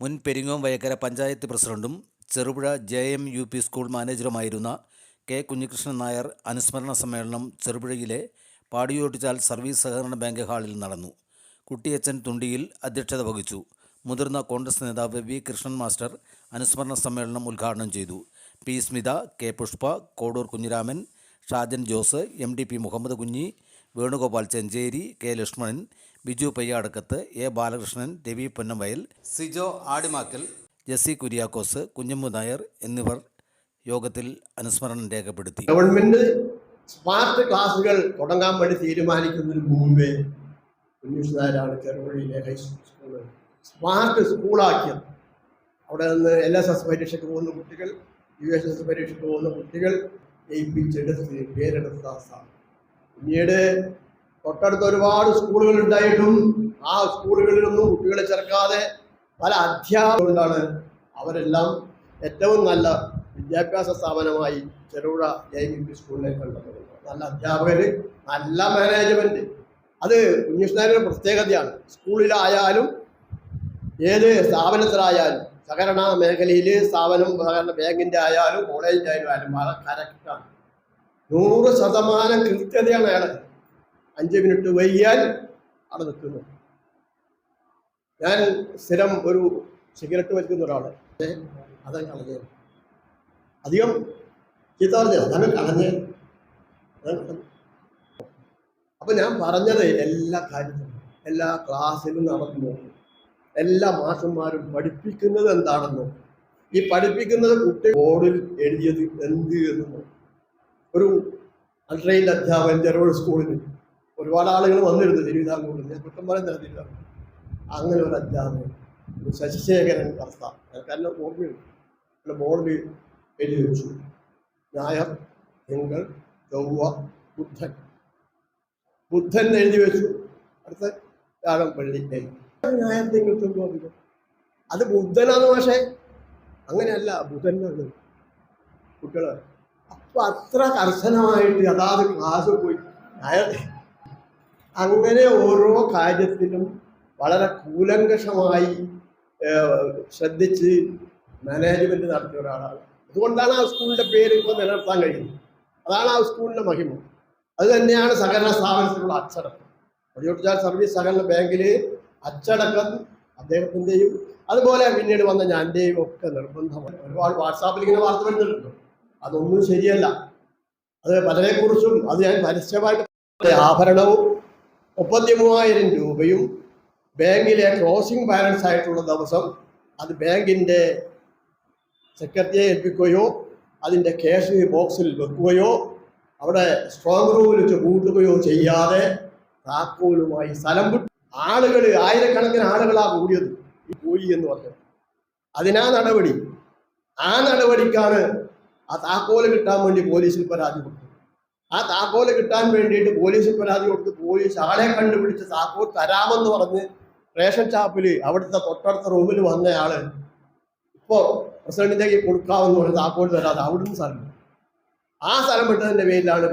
മുൻ പെരിങ്ങോം വയക്കര പഞ്ചായത്ത് പ്രസിഡന്റും Cherupuzha J M U P school മാനേജറുമായിരുന്ന K Kunhikrishnan Nair അനുസ്മരണ സമ്മേളനം ചെറുപുഴയിലെ പാടിയോട്ടിച്ചാൽ സർവീസ് സഹകരണ ബാങ്ക് ഹാളിൽ നടന്നു. കുട്ടിയച്ചൻ തുണ്ടിയിൽ അധ്യക്ഷത വഹിച്ചു. മുതിർന്ന കോൺഗ്രസ് നേതാവ് വി കൃഷ്ണൻ മാസ്റ്റർ അനുസ്മരണ സമ്മേളനം ഉദ്ഘാടനം ചെയ്തു. P Smitha K Pushpa Kodur Kunhiraman Shajan Jose M D P Muhammad Kunhi Venugopal Chencheri K Lakshmanan Biju Payyadakkath A Balakrishnan Ravi Ponnamvayal Sijo Adimakkal Jessy Kuriakose Kunhammu Nair എന്നിവർ യോഗത്തിൽ അനുസ്മരണം രേഖപ്പെടുത്തി. Government smart ക്ലാസുകൾ തുടങ്ങാൻ വേണ്ടി തീരുമാനിക്കുന്നതിന് മുമ്പേ കുഞ്ഞുഷാരാണ് ചെറുപുഴയിലെ high school smart സ്കൂളാക്കിയത് അവിടെ നിന്ന് എൽ എസ് എസ് പരീക്ഷയ്ക്ക് പോകുന്ന കുട്ടികൾ യു എസ് എസ് പരീക്ഷയ്ക്ക് പോകുന്ന കുട്ടികൾ ജയിപ്പിച്ചെടുത്ത് പേരെടുത്ത സ്ഥാപനം പിന്നീട് തൊട്ടടുത്ത് ഒരുപാട് സ്കൂളുകൾ ഉണ്ടായിട്ടും ആ സ്കൂളുകളിലൊന്നും കുട്ടികളെ ചേർക്കാതെ പല അധ്യാപകരുണ്ടാണ് അവരെല്ലാം ഏറ്റവും നല്ല വിദ്യാഭ്യാസ സ്ഥാപനമായി ചെറുപുഴ ജെ എം പി സ്കൂളിനെ നല്ല അധ്യാപകർ നല്ല മാനേജ്മെന്റ് അത് കുഞ്ഞുഷ്ണാരുടെ പ്രത്യേകതയാണ്. സ്കൂളിലായാലും ഏത് സ്ഥാപനത്തിലായാലും സഹകരണ മേഖലയിൽ സ്ഥാപനം സഹകരണ ബാങ്കിന്റെ ആയാലും കോളേജിന്റെ ആയാലും കറക്റ്റാണ് നൂറ് ശതമാനം കൃത്യതയാണ് അയാൾ അഞ്ച് മിനിറ്റ് വൈകിയാൽ അവിടെ നിൽക്കുന്നു. ഞാൻ സ്ഥിരം ഒരു സിഗരറ്റ് വലിക്കുന്ന ഒരാൾ. ഏ, അതങ്ങ് കളഞ്ഞേ അധികം ചീത്ത പറഞ്ഞത് അതങ്ങ് കളഞ്ഞേ അപ്പൊ ഞാൻ പറഞ്ഞത് എല്ലാ കാര്യത്തിലും എല്ലാ ക്ലാസ്സിലും നോക്കും എല്ലാ മാഷന്മാരും പഠിപ്പിക്കുന്നത് എന്താണെന്നോ? ഈ പഠിപ്പിക്കുന്നത് കുട്ടി ബോർഡിൽ എഴുതിയത് എന്ത് എന്ന്. ഒരു അൾട്രയിൽ അധ്യാപകൻ ചെറുപുഴ സ്കൂളിൽ ഒരുപാട് ആളുകൾ വന്നിരുന്നു തിരുവിതാംകൂറിൽ. ഞാൻ കുറ്റം പറയുന്നില്ല തിരുവിതാംകൂർ അങ്ങനെ ഒരു അധ്യാപകൻ ഒരു ശശിശേഖരൻ കർത്ത എനിക്കെല്ലാം ഓർമ്മയുണ്ട്. ബോർഡിൽ എഴുതി വെച്ചു. ഞായർ തിങ്കൾ ചൊവ്വ ബുദ്ധൻ. ബുദ്ധൻ എഴുതി വെച്ചു. അടുത്ത വ്യാഴം പള്ളി. ഞായർ തിങ്കൾ ചൊവ്വ അത് ബുദ്ധനാണ് പക്ഷേ അങ്ങനെയല്ല. ബുധനാണ് കുട്ടികൾ അപ്പൊ അത്ര കർശനമായിട്ട് അതാത് ക്ലാസ് പോയി. അങ്ങനെ ഓരോ കാര്യത്തിലും വളരെ കൂലങ്കഷമായി ശ്രദ്ധിച്ച് മാനേജ്മെന്റ് നടത്തിയ ഒരാളാണ്. അതുകൊണ്ടാണ് ആ സ്കൂളിന്റെ പേര് ഇപ്പോൾ നിലനിർത്താൻ കഴിയുന്നത്. അതാണ് ആ സ്കൂളിന്റെ മഹിമ. അത് തന്നെയാണ് സഹകരണ സ്ഥാപനത്തിലുള്ള അച്ചടക്കം. പടിയോട്ടിച്ചാൽ സർവീസ് സഹകരണ ബാങ്കിൽ അച്ചടക്കം അദ്ദേഹത്തിന്റെയും അതുപോലെ പിന്നീട് വന്ന ഞാൻ ഒക്കെ നിർബന്ധമാണ്. ഒരുപാട് വാട്സാപ്പിൽ ഇങ്ങനെ വാർത്ത വരുന്നുണ്ടല്ലോ. അതൊന്നും ശരിയല്ല. അത് പലരെക്കുറിച്ചും അത് ഞാൻ പരസ്യമായിട്ട് ആഭരണവും മുപ്പത്തി മൂവായിരം രൂപയും ബാങ്കിലെ ക്ലോസിംഗ് ബാലൻസ് ആയിട്ടുള്ള ദിവസം അത് ബാങ്കിന്റെ സെക്രട്ടറിയെ ഏൽപ്പിക്കുകയോ അതിന്റെ ക്യാഷ് ബോക്സിൽ വെക്കുകയോ അവിടെ സ്ട്രോങ് റൂമിൽ വെച്ച് കൂട്ടുകയോ ചെയ്യാതെ താക്കോലുമായി സ്ഥലം വിട്ടു. ആളുകൾ ആയിരക്കണക്കിന് ആളുകളാണ് കൂടിയത്. ഈ പോയി എന്ന് പറഞ്ഞത് അതിനാ നടപടി. ആ നടപടിക്കാണ് ആ താക്കോൽ കിട്ടാൻ വേണ്ടി പോലീസിൽ പരാതി കൊടുത്തു. ആ താക്കോൽ കിട്ടാൻ വേണ്ടിയിട്ട് പോലീസിൽ പരാതി കൊടുത്ത് പോലീസ് ആളെ കണ്ടുപിടിച്ച് താക്കോൽ തരാമെന്ന് പറഞ്ഞ് റേഷൻ ഷാപ്പിൽ അവിടുത്തെ തൊട്ടടുത്ത റൂമിൽ വന്ന ആൾ ഇപ്പോ പ്രസിഡന്റിന്റെ കയ്യിൽ കൊടുക്കാമെന്ന് പറഞ്ഞ് താക്കോൽ തരാതെ അവിടുന്ന് സ്ഥലം ആ സ്ഥലം വിട്ടതിന്റെ പേരിലാണ്